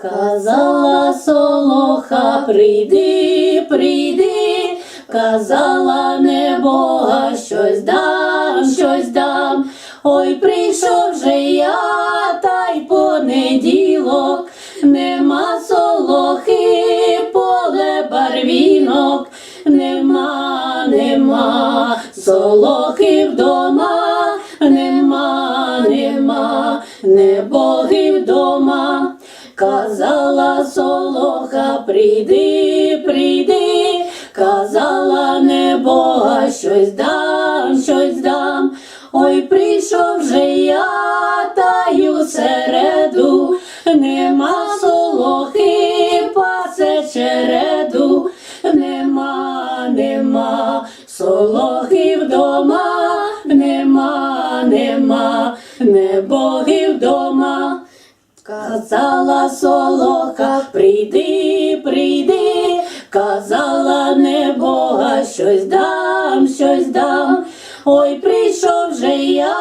Казала солоха, прийди, прийди, казала небога, щось дам, щось дам. Ой, прийшов же я, та й понеділок, нема солохи, поле барвінок, нема, нема, солохи вдома, Казала солоха, прийди, прийди, казала небога, щось дам, щось дам. Ой, прийшов же я, та й у середу, нема солохи, пасе череду, нема, нема, солохи вдома, нема, нема, не боги вдома. Казала солоха, прийди, прийди, казала небога, щось дам, щось дам. Ой, прийшов же я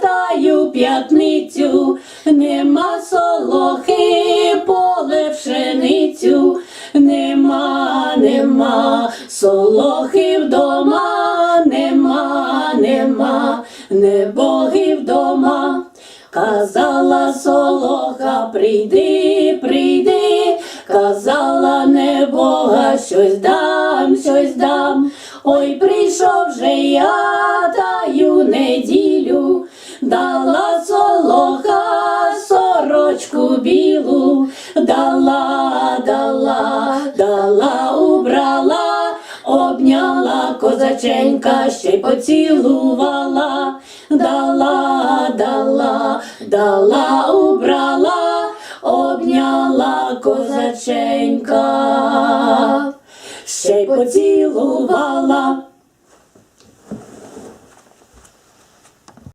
таю п'ятницю, нема солохи, поле пшеницю, нема, нема, солохи вдома, нема, нема, не боги вдома. Казала солоха, прийди, прийди, казала небога, щось дам, щось дам. Ой, прийшов же я таю неділю, дала солоха сорочку білу, дала, дала, дала, убрала, обняла козаченька, ще й поцілувала, дала, дала, дала, убрала, обняла козаченька, ще й поцілувала.